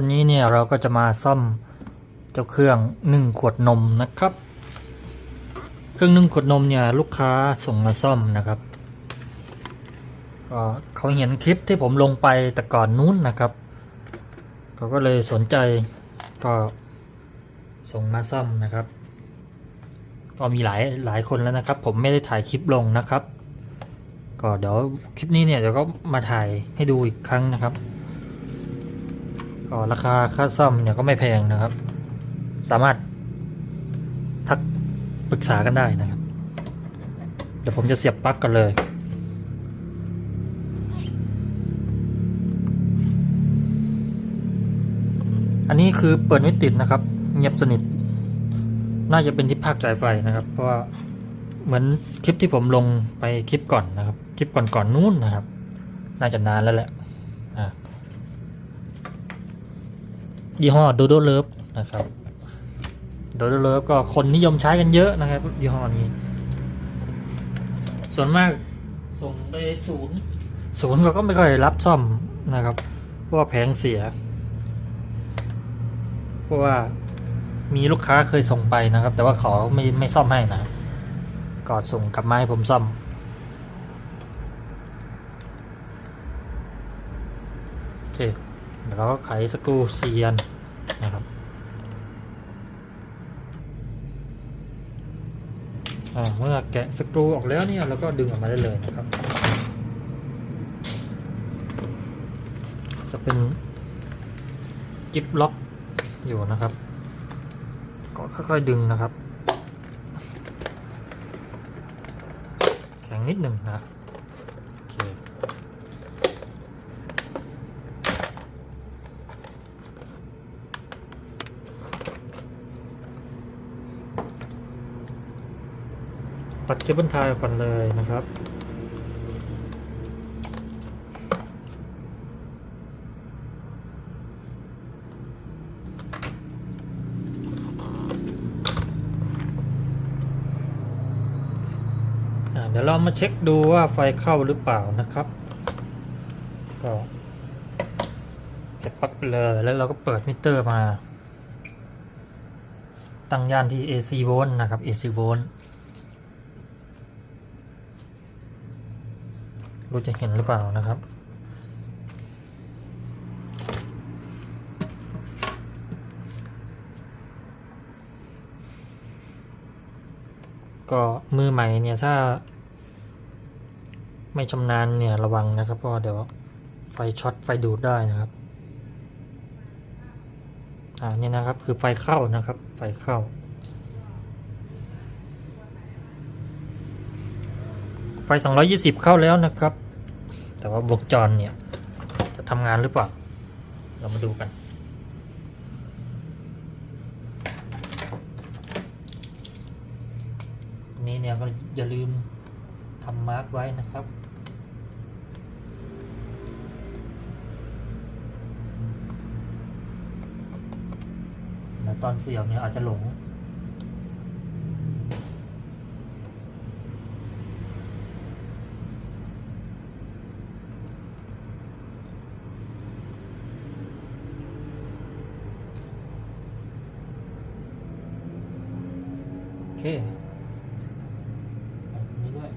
วันนี้เนี่ยเราก็จะมาซ่อมเจ้าเครื่องนึ่งขวดนมนะครับ เครื่องนึ่งขวดนมเนี่ยลูกค้าส่งมาซ่อมนะครับก็เขาเห็นคลิปที่ผมลงไปแต่ก่อนนู้นนะครับเขาก็เลยสนใจก็ส่งมาซ่อมนะครับ ก็มีหลายหลายคนแล้วนะครับ ผมไม่ได้ถ่ายคลิปลงนะครับ ก็เดี๋ยวคลิปนี้เนี่ยเดี๋ยวก็มาถ่ายให้ดูอีกครั้งนะครับ ก็ราคาค่าซ่อมเนี่ยก็ไม่แพงนะครับ สามารถทักปรึกษากันได้นะครับ เดี๋ยวผมจะเสียบปลั๊กกันเลยอันนี้คือเปิดไม่ติดนะครับ เงียบสนิท น่าจะเป็นที่ภาคจ่ายไฟนะครับ เพราะว่าเหมือนคลิปที่ผมลงไปคลิปก่อนนะครับ คลิปก่อนๆนนู้นนะครับ น่าจะนานแล้วแหละอะ ยี่ห้อโดโดเลิฟนะครับโดโดเลิฟก็คนนิยมใช้กันเยอะนะครับยี่ห้อนี้ ส่วนมากส่งไปศูนย์ศูนย์เขาก็ไม่ค่อยรับซ่อมนะครับเพราะว่าแผงเสีย เพราะว่ามีลูกค้าเคยส่งไปนะครับ แต่ว่าเขาไม่ไม่ซ่อมให้นะก็ส่งกลับมาให้ผมซ่อมโอเค เราก็ไขสกรูเซียนนะครับเมื่อแกะสกรูออกแล้วเนี่ยเราก็ดึงออกมาได้เลยนะครับ จะเป็นจิปล็อกอยู่นะครับ ก็ค่อยๆดึงนะครับ แข็งนิดหนึ่งนะโอเค ตัดเคเบิลไทยก่อนเลยนะครับ เดี๋ยวเรามาเช็คดูว่าไฟเข้าหรือเปล่านะครับ ก็เสร็จปั๊บเลยแล้วเราก็เปิดมิเตอร์มา ตั้งย่านที่ AC โวลต์นะครับ AC โวลต์ รู้จะเห็นหรือเปล่านะครับ ก็มือใหม่เนี่ยถ้า ไม่ชำนาญเนี่ยระวังนะครับเพราะเดี๋ยวไฟช็อตไฟดูดได้นะครับอ่านี่นะครับคือไฟเข้านะครับ ไฟเข้า ไฟ 220 เข้าแล้วนะครับ แต่ว่าวงจรเนี่ย จะทำงานหรือเปล่า เรามาดูกัน นี้เนี่ยก็อย่าลืมทำมาร์กไว้นะครับแล้วตอนเสียบเนี่ยอาจจะหลง โอเคเอาตรง นี้ด้วย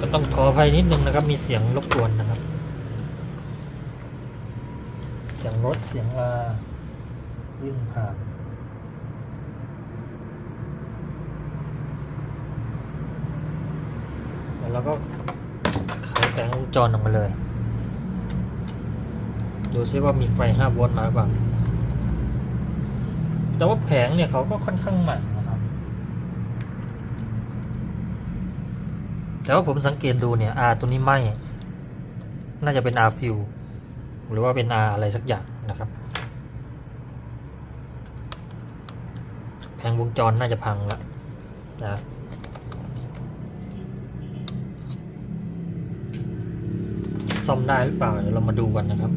ก็ต้องขออภัยนิดนึงนะครับ มีเสียงรบกวนนะครับ เสียงรถเสียงลาวิ่งผ่านแล้วก็ จรออกมาเลย ดูซิว่ามีไฟ 5 โวลต์มาหรือเปล่าแต่ว่าแผงเนี่ยเขาก็ค่อนข้างใหม่นะครับ แต่ว่าผมสังเกตดูเนี่ย R ตัวนี้ไหมน่าจะเป็น R fill หรือว่าเป็น R อะไรสักอย่างนะครับ แผงวงจรน่าจะพังแล้วนะ ซ่อมได้หรือเปล่าเดี๋ยวเรามาดูกันนะครับ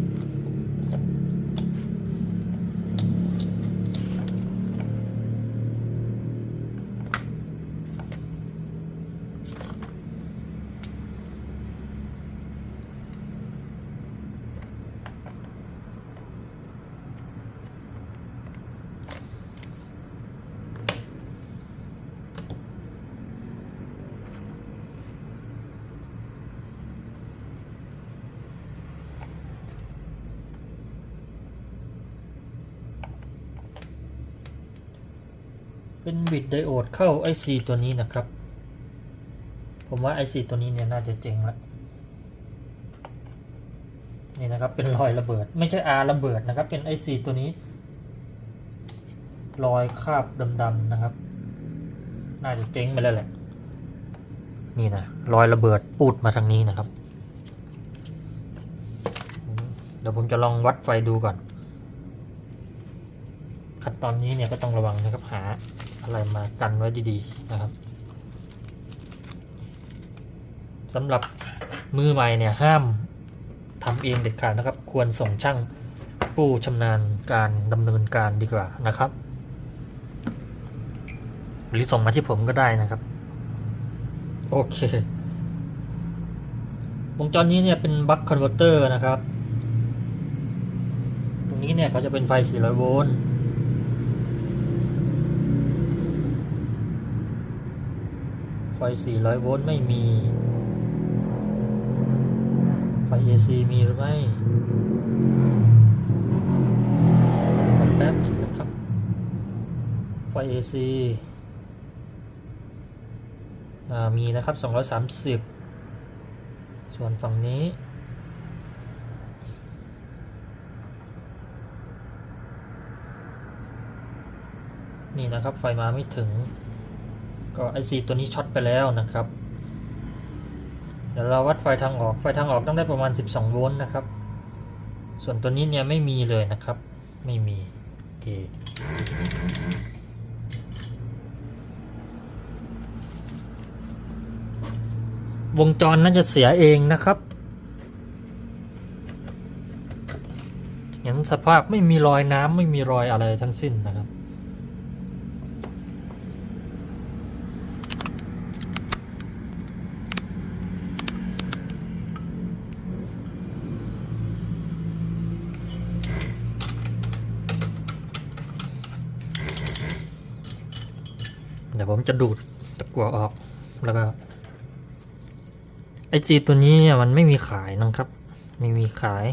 เป็นบิดไดโอดเข้า IC ตัวนี้นะครับ ผมว่า IC ตัวนี้เนี่ยน่าจะเจ๋งละนี่นะครับเป็นรอยระเบิด ไม่ใช่ R ระเบิดนะครับ เป็น IC ตัวนี้ รอยคราบดำๆนะครับ น่าจะเจ๊งไปแล้วแหละ นี่นะรอยระเบิดปูดมาทางนี้นะครับ เดี๋ยวผมจะลองวัดไฟดูก่อนขั้นตอนนี้เนี่ยก็ต้องระวังนะครับหา อะไรมากันไว้ดีๆนะครับสำหรับมือใหม่เนี่ยห้ามทำเองเด็ดขาดนะครับ ควรส่งช่างผู้ชำนาญการดำเนินการดีกว่านะครับ หรือส่งมาที่ผมก็ได้นะครับ โอเควงจรนี้เนี่ยเป็นบัคคอนเวอร์เตอร์นะครับ ตรงนี้เนี่ยเขาจะเป็นไฟ 400 โวลต์ ไฟ 400 โวลต์ไม่มี ไฟ AC มีหรือไม่แป๊บนะครับ ไฟ AC อ่ามีนะครับ 230 ส่วนฝั่งนี้นี่นะครับ ไฟมาไม่ถึง ก็ไอซีตัวนี้ช็อตไปแล้วนะครับ เดี๋ยวเราวัดไฟทางออก ไฟทางออกต้องได้ประมาณ 12 โวลต์นะครับ ส่วนตัวนี้เนี่ยไม่มีเลยนะครับ ไม่มี โอเควงจรน่าจะเสียเองนะครับเห็นสภาพไม่มีรอยน้ำไม่มีรอยอะไรทั้งสิ้นนะครับ ดี๋ยวผมจะดูดตะกั่วออกแล้วก็ไอจีตัวนี้เนี่ยมันไม่มีขายนะครับ ไม่มีขาย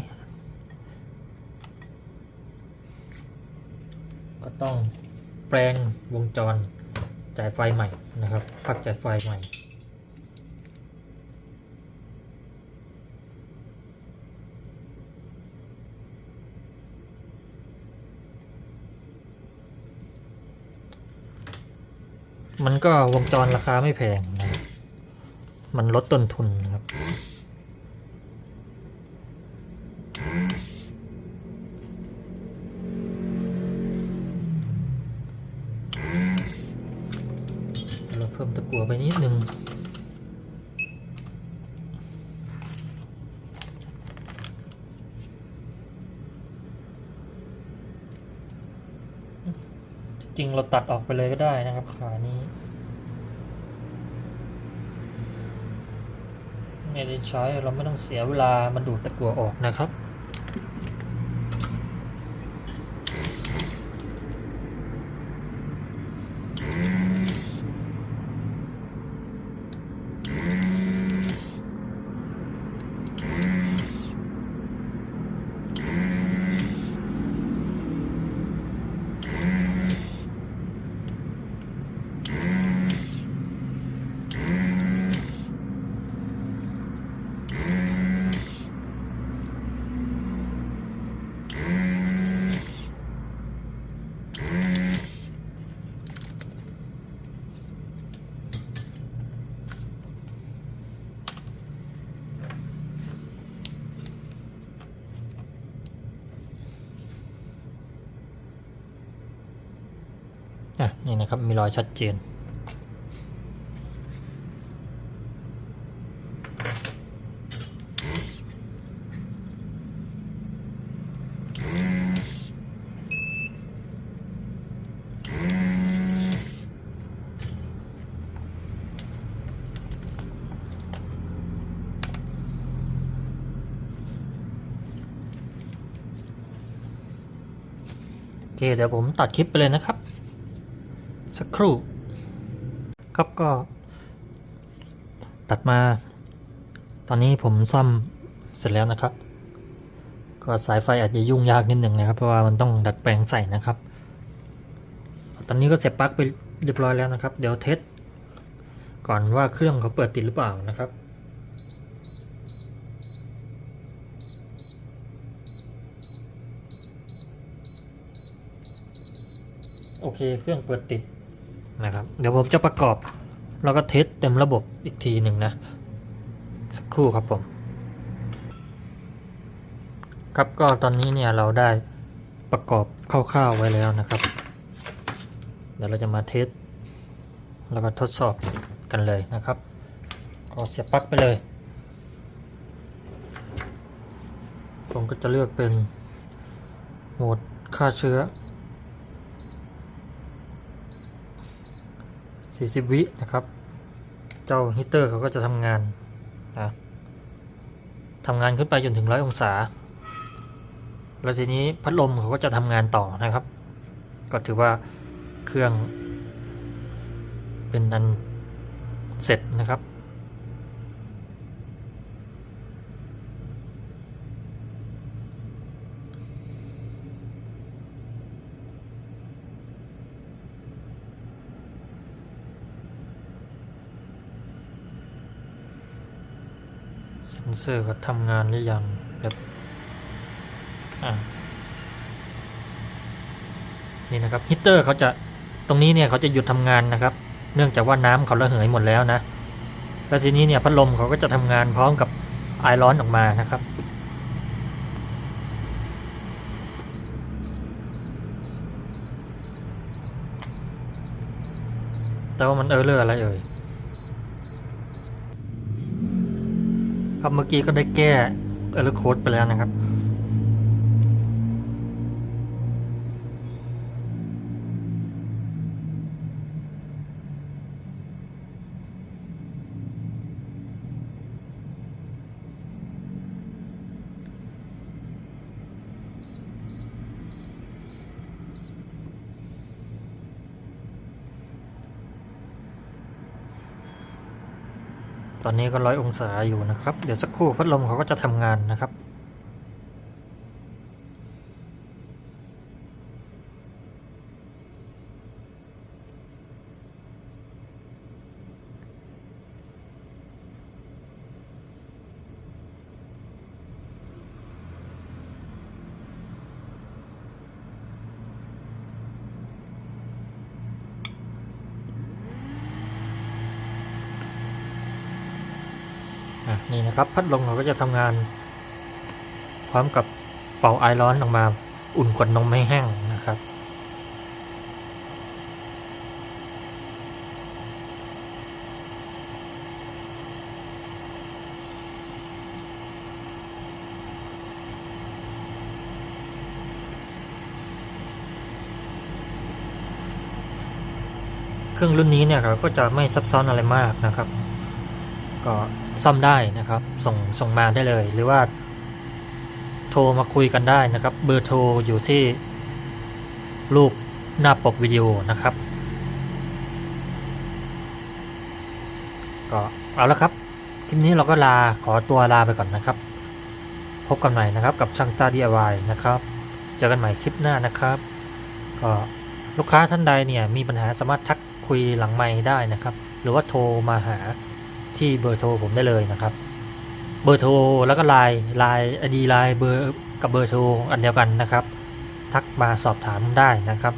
ก็ต้องแปลงวงจรจ่ายไฟใหม่นะครับพักจ่ายไฟใหม่ มันก็วงจรราคาไม่แพงนะมันลดต้นทุนนะครับ เราเพิ่มตะกั่วไปนิดนึง ริงเราตัดออกไปเลยก็ได้นะครับขานี้ไม่ได้ใช้เราไม่ต้องเสียเวลามันดูดตะกั่วออกนะครับ อะนี่นะครับมีรอยชัดเจน โอเคเดี๋ยวผมตัดคลิปไปเลยนะครับ สักครู่ครับก็ ตัดมา ตอนนี้ผมซ่อมเสร็จแล้วนะครับ ก็สายไฟอาจจะยุ่งยากนิดหนึ่งนะครับ เพราะว่ามันต้องดัดแปลงใส่นะครับ ตอนนี้ก็เสียบปลั๊กไปเรียบร้อยแล้วนะครับ เดี๋ยวเทสก่อนว่าเครื่องเขาเปิดติดหรือเปล่านะครับโอเค เครื่องเปิดติด นะครับ เดี๋ยวผมจะประกอบ แล้วก็เทสเต็มระบบอีกทีหนึ่งนะ สักครู่ครับผม ครับก็ตอนนี้เนี่ยเราได้ประกอบคร่าวๆไว้แล้วนะครับ เดี๋ยวเราจะมาเทสแล้วก็ทดสอบกันเลยนะครับ ก็เสียบปลั๊กไปเลย ผมก็จะเลือกเป็นโหมดฆ่าเชื้อ 40 วินะครับ เจ้าฮีตเตอร์เขาก็จะทำงานนะทำงานขึ้นไปจนถึงร้อยองศา แล้วทีนี้พัดลมเขาก็จะทำงานต่อนะครับ ก็ถือว่าเครื่องเป็นอันเสร็จนะครับ เซนเซอร์เขาทำงานหรือยังแบบอะนี่นะครับฮีตเตอร์เขาจะตรงนี้เนี่ยเขาจะหยุดทำงานนะครับ เนื่องจากว่าน้ำเขาระเหยหมดแล้วนะแล้วทีนี้เนี่ยพัดลมเขาก็จะทำงานพร้อมกับไอร้อนออกมานะครับแต่ว่ามันเออเลอร์อะไรเอ่ย ครับเมื่อกี้ก็ได้แก้เออร์โค้ดไปแล้วนะครับ ตอนนี้ก็ร้อยองศาอยู่นะครับ เดี๋ยวสักครู่พัดลมเขาก็จะทำงานนะครับ นี่นะครับพัดลมเขาก็จะทำงาน พร้อมกับเป่าไอร้อนออกมาอุ่นกว่านมให้แห้งนะครับเครื่องรุ่นนี้เนี่ยเขาก็จะไม่ซับซ้อนอะไรมากนะครับ ก็ซ่อมได้นะครับ ส่งส่งมาได้เลย หรือว่า โทรมาคุยกันได้นะครับ เบอร์โทรอยู่ที่รูปหน้าปกวิดีโอนะครับ ก็เอาละครับคลิปนี้เราก็ลาขอตัวลาไปก่อนนะครับ พบกันใหม่นะครับกับช่างตา DIY นะครับ เจอกันใหม่คลิปหน้านะครับ ก็ลูกค้าท่านใดเนี่ยมีปัญหาสามารถทักคุยหลังไมค์ได้นะครับ หรือว่าโทรมาหา ที่เบอร์โทรผมได้เลยนะครับ เบอร์โทรแล้วก็ไลน์ไลน์อดีไลน์เบอร์กับเบอร์โทรอันเดียวกันนะครับ ทักมาสอบถามได้นะครับ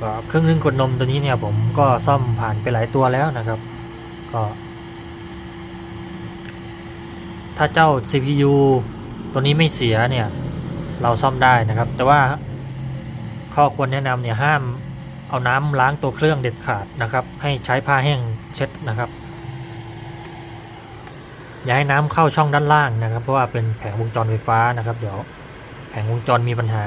ก็เครื่องนึ่งกดนมตัวนี้เนี่ยผมก็ซ่อมผ่านไปหลายตัวแล้วนะครับ ก็ ถ้าเจ้า CPU ตัวนี้ไม่เสียเนี่ย เราซ่อมได้นะครับ แต่ว่าข้อควรแนะนำเนี่ยห้าม เอาน้ำล้างตัวเครื่องเด็ดขาดนะครับ ให้ใช้ผ้าแห้งเช็ดนะครับ อย่าให้น้ำเข้าช่องด้านล่างนะครับ เพราะว่าเป็นแผงวงจรไฟฟ้านะครับ เดี๋ยวแผงวงจรมีปัญหา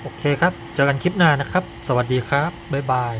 โอเคครับ เจอกันคลิปหน้านะครับ สวัสดีครับ บ๊ายบาย